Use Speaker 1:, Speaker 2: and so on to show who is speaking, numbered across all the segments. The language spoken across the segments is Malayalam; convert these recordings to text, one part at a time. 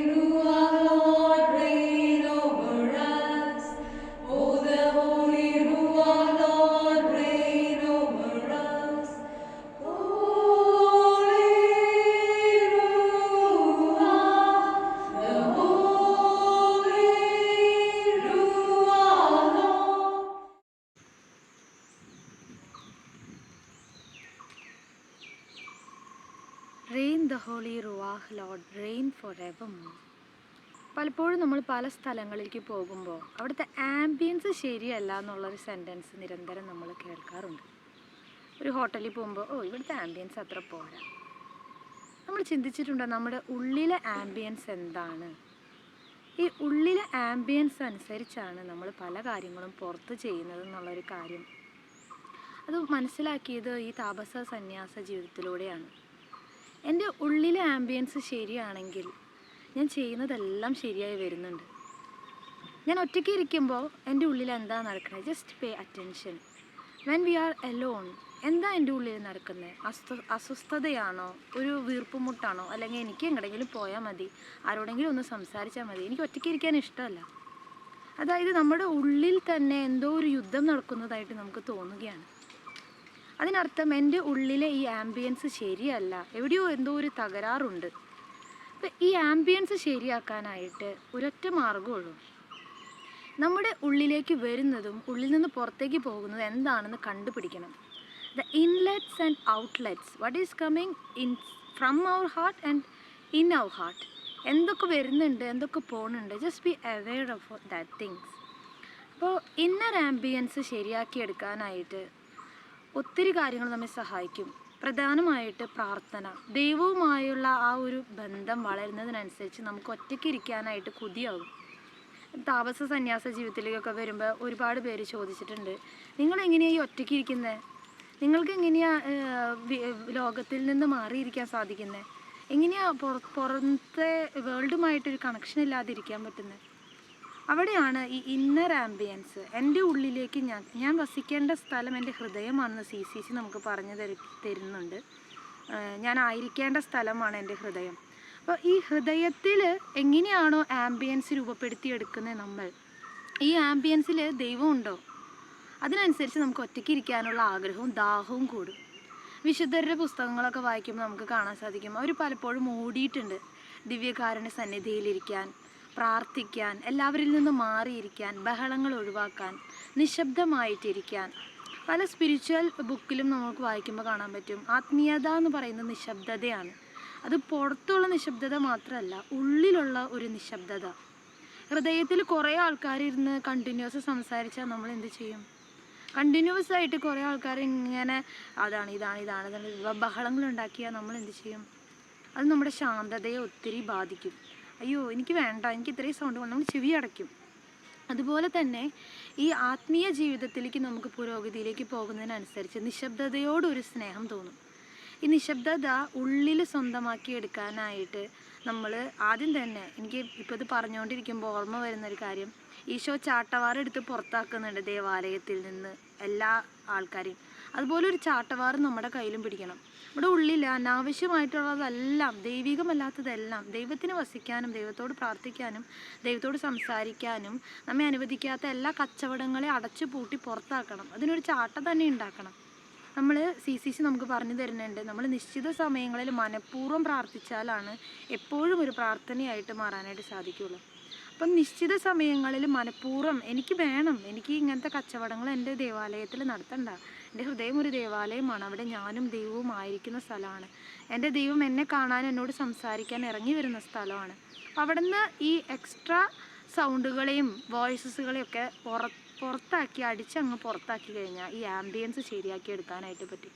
Speaker 1: Hallelujah. Lord rain forever പലപ്പോഴും നമ്മൾ പല സ്ഥലങ്ങളിലേക്ക് പോകുമ്പോൾ അവിടുത്തെ ആംബിയൻസ് ശരിയല്ല എന്നുള്ളൊരു സെന്റൻസ് നിരന്തരം നമ്മൾ കേൾക്കാറുണ്ട്. ഒരു ഹോട്ടലിൽ പോകുമ്പോൾ ഓ ഇവിടുത്തെ ആംബിയൻസ് അത്ര പോരാ. നമ്മൾ ചിന്തിച്ചിട്ടുണ്ടോ നമ്മുടെ ഉള്ളിലെ ആംബിയൻസ് എന്താണ്? ഈ ഉള്ളിലെ ആംബിയൻസ് അനുസരിച്ചാണ് നമ്മൾ പല കാര്യങ്ങളും പുറത്ത് ചെയ്യുന്നത് എന്നുള്ളൊരു കാര്യം. അത് മനസ്സിലാക്കിയത് ഈ താപസ സന്യാസ ജീവിതത്തിലൂടെയാണ്. എന്റെ ഉള്ളിലെ ആംബിയൻസ് ശരിയാണെങ്കിൽ ഞാൻ ചെയ്യുന്നതെല്ലാം ശരിയായി വരുന്നുണ്ട്. ഞാൻ ഒറ്റയ്ക്ക് ഇരിക്കുമ്പോൾ എന്റെ ഉള്ളിൽ എന്താ നടക്കുന്നത് just pay attention when we are alone എന്താ എന്റെ ഉള്ളിൽ നടക്കുന്നത് അസ്വ അസ്വസ്ഥതയാണോ? ഒരു വീർപ്പുമുട്ടാണോ? അല്ലെങ്കിൽ എനിക്ക് എങ്ങടെങ്കിലും പോയാൽ മതി. ആരോടെങ്കിലും ഒന്ന് സംസാരിച്ചാൽ മതി. എനിക്ക് ഒറ്റയ്ക്ക് ഇരിക്കാൻ ഇഷ്ടമല്ല. അതായത് നമ്മുടെ ഉള്ളിൽ തന്നെ എന്തോ ഒരു യുദ്ധം നടക്കുന്നതായിട്ട് നമുക്ക് തോന്നുകയാണ്. അതിനർത്ഥം എന്റെ ഉള്ളിലെ ഈ ആംബിയൻസ് ശരിയല്ല. എവിടെയോ എന്തോ ഒരു തകരാറുണ്ട്. അപ്പം ഈ ആംബിയൻസ് ശരിയാക്കാനായിട്ട് ഒരൊറ്റ മാർഗമുള്ളൂ നമ്മുടെ ഉള്ളിലേക്ക് വരുന്നതും ഉള്ളിൽ നിന്ന് പുറത്തേക്ക് പോകുന്നതും എന്താണെന്ന് കണ്ടുപിടിക്കണം. The inlets and outlets what is coming in from our heart and in our heart എന്തൊക്കെ വരുന്നുണ്ട് എന്തൊക്കെ പോകുന്നുണ്ട്? Just be aware of that things അപ്പോൾ ഇന്നർ ആംബിയൻസ് ശരിയാക്കിയെടുക്കാനായിട്ട് ഒത്തിരി കാര്യങ്ങൾ നമ്മെ സഹായിക്കും. പ്രധാനമായിട്ട് പ്രാർത്ഥന. ദൈവവുമായുള്ള ആ ഒരു ബന്ധം വളരുന്നതിനനുസരിച്ച് നമുക്ക് ഒറ്റയ്ക്ക് ഇരിക്കാനായിട്ട് കൊതിയാകും താപസ സന്യാസ ജീവിതത്തിലേക്കൊക്കെ വരുമ്പോൾ ഒരുപാട് പേര് ചോദിച്ചിട്ടുണ്ട് നിങ്ങൾ എങ്ങനെയാണ് ഈ ഒറ്റയ്ക്ക് ഇരിക്കുന്നത് നിങ്ങൾക്ക് എങ്ങനെയാണ് ലോകത്തിൽ നിന്ന് മാറിയിരിക്കാൻ സാധിക്കുന്നത് എങ്ങനെയാണ് പുറ പുറത്തെ വേൾഡുമായിട്ടൊരു കണക്ഷൻ ഇല്ലാതിരിക്കാൻ പറ്റുന്നത് അവിടെയാണ് ഈ ഇന്നർ ആംബിയൻസ് എന്റെ ഉള്ളിലേക്ക് ഞാൻ ഞാൻ വസിക്കേണ്ട സ്ഥലം എന്റെ ഹൃദയമാണെന്ന് സി സി സി നമുക്ക് പറഞ്ഞു തരു തരുന്നുണ്ട്. ഞാൻ ആയിരിക്കേണ്ട സ്ഥലമാണ് എന്റെ ഹൃദയം. അപ്പോൾ ഈ ഹൃദയത്തിൽ എങ്ങനെയാണോ ആംബിയൻസ് രൂപപ്പെടുത്തിയെടുക്കുന്നത് നമ്മൾ? ഈ ആംബിയൻസിൽ ദൈവമുണ്ടോ? അതിനനുസരിച്ച് നമുക്ക് ഒറ്റയ്ക്ക് ഇരിക്കാനുള്ള ആഗ്രഹവും ദാഹവും കൂടും. വിശുദ്ധരുടെ പുസ്തകങ്ങളൊക്കെ വായിക്കുമ്പോൾ നമുക്ക് കാണാൻ സാധിക്കും. അവർ പലപ്പോഴും ഓടിയിട്ടുണ്ട് ദിവ്യകാരുണ്യ സന്നിധിയിലിരിക്കാൻ പ്രാർത്ഥിക്കാൻ എല്ലാവരിൽ നിന്ന് മാറിയിരിക്കാൻ ബഹളങ്ങൾ ഒഴിവാക്കാൻ നിശബ്ദമായിട്ടിരിക്കാൻ. പല സ്പിരിച്വൽ ബുക്കിലും നമുക്ക് വായിക്കുമ്പോൾ കാണാൻ പറ്റും ആത്മീയത എന്ന് പറയുന്നത് നിശബ്ദതയാണ്. അത് പുറത്തുള്ള നിശബ്ദത മാത്രമല്ല ഉള്ളിലുള്ള ഒരു നിശബ്ദത. ഹൃദയത്തിൽ കുറേ ആൾക്കാർ ഇരുന്ന് കണ്ടിന്യൂസ് സംസാരിച്ചാൽ നമ്മൾ എന്ത് ചെയ്യും? കണ്ടിന്യൂസ് ആയിട്ട് കുറേ ആൾക്കാർ ഇങ്ങനെ അതാണ് ഇതാണ് ഇതാണ് ഇതാണ് ബഹളങ്ങൾ ഉണ്ടാക്കിയാൽ നമ്മൾ എന്ത് ചെയ്യും? അത് നമ്മുടെ ശാന്തതയെ ഒത്തിരി ബാധിക്കും. അയ്യോ എനിക്ക് വേണ്ട. എനിക്ക് ഇത്രയും സൗണ്ട് വേണം. നമ്മൾ ചെവി അടയ്ക്കും. അതുപോലെ തന്നെ ഈ ആത്മീയ ജീവിതത്തിലേക്ക് നമുക്ക് പുരോഗതിയിലേക്ക് പോകുന്നതിനനുസരിച്ച് നിശബ്ദതയോടൊരു സ്നേഹം തോന്നും. ഈ നിശബ്ദത ഉള്ളിൽ സ്വന്തമാക്കി എടുക്കാനായിട്ട് നമ്മൾ ആദ്യം തന്നെ എനിക്ക് ഇപ്പോൾ ഇത് പറഞ്ഞുകൊണ്ടിരിക്കുമ്പോൾ ഓർമ്മ വരുന്നൊരു കാര്യം. ഈശോ ചാട്ടവാറെടുത്ത് പുറത്താക്കുന്നുണ്ട് ദേവാലയത്തിൽ നിന്ന് എല്ലാ ആൾക്കാരെയും. അതുപോലെ ഒരു ചാട്ടവാറ് നമ്മുടെ കയ്യിലും പിടിക്കണം. നമ്മുടെ ഉള്ളിൽ അനാവശ്യമായിട്ടുള്ളതെല്ലാം ദൈവികമല്ലാത്തതെല്ലാം ദൈവത്തിന് വസിക്കാനും ദൈവത്തോട് പ്രാർത്ഥിക്കാനും ദൈവത്തോട് സംസാരിക്കാനും നമ്മെ അനുവദിക്കാത്ത എല്ലാ കച്ചവടങ്ങളെ അടച്ചു പൂട്ടി പുറത്താക്കണം. അതിനൊരു ചാട്ട തന്നെ ഉണ്ടാക്കണം. നമ്മൾ സി സി സി നമുക്ക് പറഞ്ഞു തരുന്നുണ്ട്. നമ്മൾ നിശ്ചിത സമയങ്ങളിൽ മനഃപൂർവം പ്രാർത്ഥിച്ചാലാണ് എപ്പോഴും ഒരു പ്രാർത്ഥനയായിട്ട് മാറാനായിട്ട് സാധിക്കുള്ളൂ അപ്പം നിശ്ചിത സമയങ്ങളിൽ മനഃപൂർവം എനിക്ക് വേണം എനിക്ക് ഇങ്ങനത്തെ കച്ചവടങ്ങൾ എന്റെ ദേവാലയത്തിൽ നടത്തണ്ട എന്റെ ഹൃദയം ഒരു ദേവാലയമാണ്. അവിടെ ഞാനും ദൈവവും ആയിരിക്കുന്ന സ്ഥലമാണ്. എന്റെ ദൈവം എന്നെ കാണാൻ എന്നോട് സംസാരിക്കാൻ ഇറങ്ങി വരുന്ന സ്ഥലമാണ്. അപ്പം അവിടെ നിന്ന് ഈ എക്സ്ട്രാ സൗണ്ടുകളെയും വോയിസസുകളെയും ഒക്കെ പുറ പുറത്താക്കി അടിച്ചങ്ങ് പുറത്താക്കി കഴിഞ്ഞാൽ ഈ ആംബിയൻസ് ശരിയാക്കി എടുക്കാനായിട്ട് പറ്റും.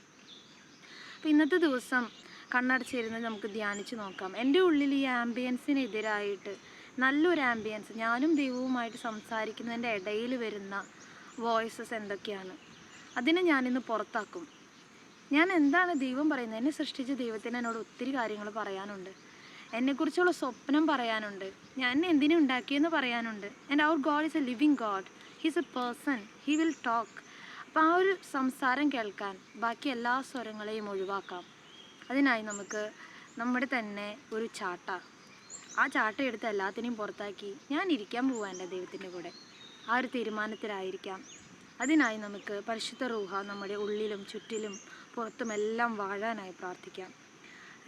Speaker 1: അപ്പോൾ ഇന്നത്തെ ദിവസം കണ്ണടച്ചിരുന്ന് നമുക്ക് ധ്യാനിച്ച് നോക്കാം. എന്റെ ഉള്ളിൽ ഈ ആംബിയൻസിനെതിരായിട്ട് നല്ലൊരു ആംബിയൻസ് ഞാനും ദൈവവുമായിട്ട് സംസാരിക്കുന്നതിന്റെ ഇടയിൽ വരുന്ന വോയിസസ് എന്തൊക്കെയാണ്? അതിനെ ഞാനിന്ന് പുറത്താക്കും. ഞാൻ എന്താണ് ദൈവം പറയുന്നത്? എന്നെ സൃഷ്ടിച്ച ദൈവത്തിന് എന്നോട് ഒത്തിരി കാര്യങ്ങൾ പറയാനുണ്ട്. എന്നെക്കുറിച്ചുള്ള സ്വപ്നം പറയാനുണ്ട്. ഞാൻ എന്തിനു ഉണ്ടാക്കിയെന്ന് പറയാനുണ്ട്. And our God is a living God he's a person he will talk അപ്പോൾ ആ ഒരു സംസാരം കേൾക്കാൻ ബാക്കി എല്ലാ സ്വരങ്ങളെയും ഒഴിവാക്കാം. അതിനായി നമുക്ക് നമ്മുടെ തന്നെ ഒരു ചാട്ട.
Speaker 2: ആ ചാട്ട എടുത്ത് എല്ലാത്തിനെയും പുറത്താക്കി ഞാൻ ഇരിക്കാൻ പോവാന്റെ ദൈവത്തിന്റെ കൂടെ. ആ ഒരു തീരുമാനത്തിലായിരിക്കാം. അതിനായി നമുക്ക് പരിശുദ്ധ റൂഹ നമ്മുടെ ഉള്ളിലും ചുറ്റിലും പുറത്തുമെല്ലാം വാഴാനായി പ്രാർത്ഥിക്കാം.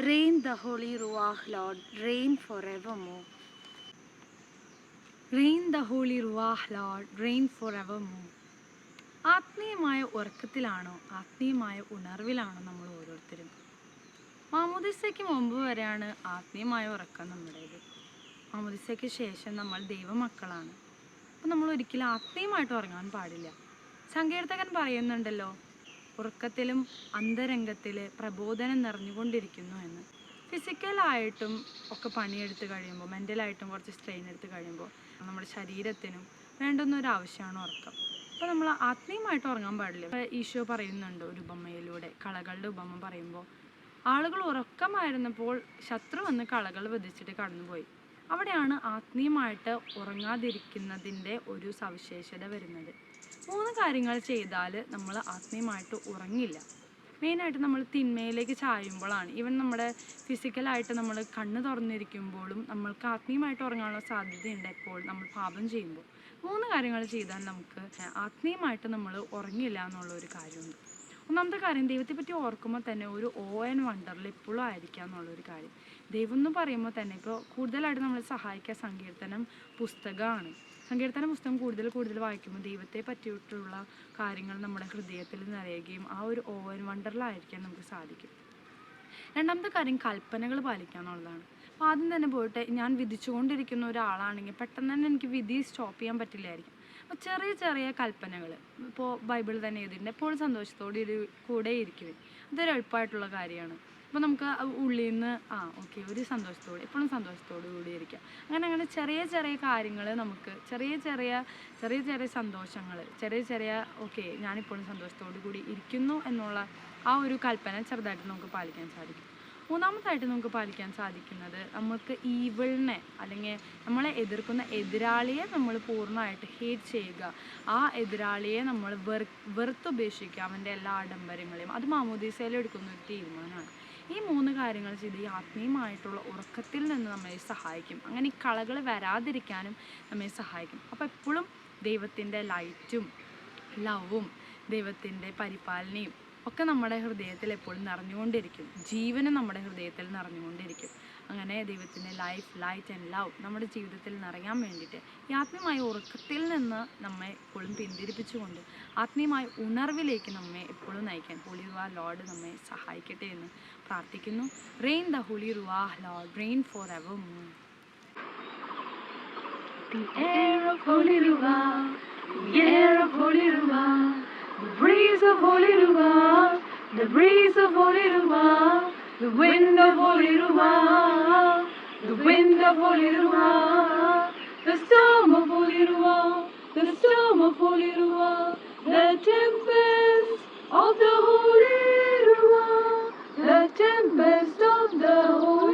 Speaker 2: Rain the holy ruach lord rain forever more rain the holy ruach lord rain forever more ആത്മീയമായ ഉറക്കത്തിലാണോ ആത്മീയമായ ഉണർവിലാണോ നമ്മൾ ഓരോരുത്തരും? മാമോദിസയ്ക്ക് മുമ്പ് വരെയാണ് ആത്മീയമായ ഉറക്കം നമ്മുടേത്. മാമോദിസയ്ക്ക് ശേഷം നമ്മൾ ദൈവമക്കളാണ്. അപ്പം നമ്മൾ ഒരിക്കലും ആത്മീയമായിട്ട് ഉറങ്ങാൻ പാടില്ല. സങ്കീർത്തകൻ പറയുന്നുണ്ടല്ലോ ഉറക്കത്തിലും അന്തരംഗത്തിൽ പ്രബോധനം നിറഞ്ഞുകൊണ്ടിരിക്കുന്നു എന്ന്. ഫിസിക്കലായിട്ടും ഒക്കെ പണിയെടുത്ത് കഴിയുമ്പോൾ മെന്റലായിട്ടും കുറച്ച് സ്ട്രെയിൻ എടുത്ത് കഴിയുമ്പോൾ നമ്മുടെ ശരീരത്തിനും വേണ്ടുന്ന ഒരു ആവശ്യമാണ് ഉറക്കം. അപ്പോൾ നമ്മൾ ആത്മീയമായിട്ട് ഉറങ്ങാൻ പാടില്ല? ഈശോ പറയുന്നുണ്ട് ഒരു ഉപമയിലൂടെ കളകളുടെ ഉപമ പറയുമ്പോൾ ആളുകൾ ഉറക്കമായിരുന്നപ്പോൾ ശത്രു വന്ന് കളകൾ വധിച്ചിട്ട് കടന്നുപോയി. അവിടെയാണ് ആത്മീയമായിട്ട് ഉറങ്ങാതിരിക്കുന്നതിന്റെ ഒരു സവിശേഷത വരുന്നത്. മൂന്ന് കാര്യങ്ങൾ ചെയ്താൽ നമ്മൾ ആത്മീയമായിട്ട് ഉറങ്ങില്ല. മെയിനായിട്ട് നമ്മൾ തിന്മയിലേക്ക് ചായുമ്പോഴാണ് ഈവൻ നമ്മുടെ ഫിസിക്കലായിട്ട് നമ്മൾ കണ്ണ് തുറന്നിരിക്കുമ്പോഴും നമ്മൾക്ക് ആത്മീയമായിട്ട് ഉറങ്ങാനുള്ള സാധ്യതയുണ്ട് എപ്പോൾ നമ്മൾ പാപം ചെയ്യുമ്പോൾ. മൂന്ന് കാര്യങ്ങൾ ചെയ്താൽ നമുക്ക് ആത്മീയമായിട്ട് നമ്മൾ ഉറങ്ങില്ല എന്നുള്ള ഒരു കാര്യമുണ്ട്. ഒന്നാമത്തെ കാര്യം ദൈവത്തെ പറ്റി ഓർക്കുമ്പോൾ തന്നെ ഒരു ഓ ആൻഡ് വണ്ടറിൽ എപ്പോഴും ആയിരിക്കുക എന്നുള്ളൊരു കാര്യം. ദൈവം എന്ന് പറയുമ്പോൾ തന്നെ ഇപ്പോൾ കൂടുതലായിട്ട് നമ്മളെ സഹായിക്കുക സങ്കീർത്തനം പുസ്തകമാണ്. സങ്കീർത്തന പുസ്തകം കൂടുതൽ കൂടുതൽ വായിക്കുമ്പോൾ ദൈവത്തെ പറ്റിയിട്ടുള്ള കാര്യങ്ങൾ നമ്മുടെ ഹൃദയത്തിൽ നിറയുകയും ആ ഒരു ഓവൻ വണ്ടറിലായിരിക്കാൻ നമുക്ക് സാധിക്കും. രണ്ടാമത്തെ കാര്യം കൽപ്പനകൾ പാലിക്കുക എന്നുള്ളതാണ്. അപ്പോൾ ആദ്യം തന്നെ പോയിട്ട് ഞാൻ വിധിച്ചുകൊണ്ടിരിക്കുന്ന ഒരാളാണെങ്കിൽ പെട്ടെന്ന് തന്നെ എനിക്ക് വിധി സ്റ്റോപ്പ് ചെയ്യാൻ പറ്റില്ലായിരിക്കും. അപ്പോൾ ചെറിയ ചെറിയ കൽപ്പനകൾ ഇപ്പോൾ ബൈബിൾ തന്നെ എഴുതിയിട്ടുണ്ട്. എപ്പോഴും സന്തോഷത്തോടെ കൂടെ ഇരിക്കുവേ. അതൊരു എളുപ്പമായിട്ടുള്ള കാര്യമാണ്. അപ്പോൾ നമുക്ക് ഉള്ളിൽ നിന്ന് ആ ഓക്കെ ഒരു സന്തോഷത്തോടെ എപ്പോഴും സന്തോഷത്തോടു കൂടി അങ്ങനെ അങ്ങനെ ചെറിയ ചെറിയ കാര്യങ്ങൾ നമുക്ക് ചെറിയ ചെറിയ ചെറിയ ചെറിയ സന്തോഷങ്ങൾ ചെറിയ ചെറിയ ഓക്കെ ഞാനിപ്പോഴും സന്തോഷത്തോടു കൂടി ഇരിക്കുന്നു എന്നുള്ള ആ ഒരു കൽപ്പന ചെറുതായിട്ട് നമുക്ക് പാലിക്കാൻ സാധിക്കും. മൂന്നാമതായിട്ട് നമുക്ക് പാലിക്കാൻ സാധിക്കുന്നത് നമുക്ക് ഈവിളിനെ അല്ലെങ്കിൽ നമ്മളെ എതിർക്കുന്ന എതിരാളിയെ നമ്മൾ പൂർണമായിട്ട് ഹേറ്റ് ചെയ്യുക. ആ എതിരാളിയെ നമ്മൾ വെറു വെറുത്തുപേക്ഷിക്കുക അവന്റെ എല്ലാ ആഡംബരങ്ങളെയും. അത് മാമോദീസയിൽ എടുക്കുന്ന ഒരു തീരുമാനമാണ്. ഈ മൂന്ന് കാര്യങ്ങൾ ചെയ്ത് ഈ ആത്മീയമായിട്ടുള്ള ഉറക്കത്തിൽ നിന്ന് നമ്മെ സഹായിക്കും. അങ്ങനെ ഈ കളകൾ വരാതിരിക്കാനും നമ്മെ സഹായിക്കും. അപ്പോൾ എപ്പോഴും ദൈവത്തിന്റെ ലൈറ്റും ലവും ദൈവത്തിന്റെ പരിപാലനയും ഒക്കെ നമ്മുടെ ഹൃദയത്തിൽ എപ്പോഴും നിറഞ്ഞുകൊണ്ടിരിക്കും. ജീവനും നമ്മുടെ ഹൃദയത്തിൽ നിറഞ്ഞുകൊണ്ടിരിക്കും. അങ്ങനെ ദൈവത്തിന്റെ ലൈഫ് ലൈറ്റ് ആൻഡ് ലവ് നമ്മുടെ ജീവിതത്തിൽ നിറയാൻ വേണ്ടിയിട്ട് ഈ ആത്മീയമായ ഉറക്കത്തിൽ നിന്ന് നമ്മെ എപ്പോഴും പിന്തിരിപ്പിച്ചുകൊണ്ട് ആത്മീയമായ ഉണർവിലേക്ക് നമ്മെ എപ്പോഴും നയിക്കാൻ ഹോളി റുവാ ലോർഡ് നമ്മെ സഹായിക്കട്ടെ എന്ന് പ്രാർത്ഥിക്കുന്നു. Rain the holy ruach lord rain forever more
Speaker 3: The air of Holy Ruah, the air of Holy Ruah, The breeze of Holy Ruwa, the breeze of Holy Ruwa, the wind of Holy Ruwa, the wind of Holy Ruwa, the storm of Holy Ruwa, the storm of Holy Ruwa, the tempest of the Holy Ruwa, the tempest of the Holy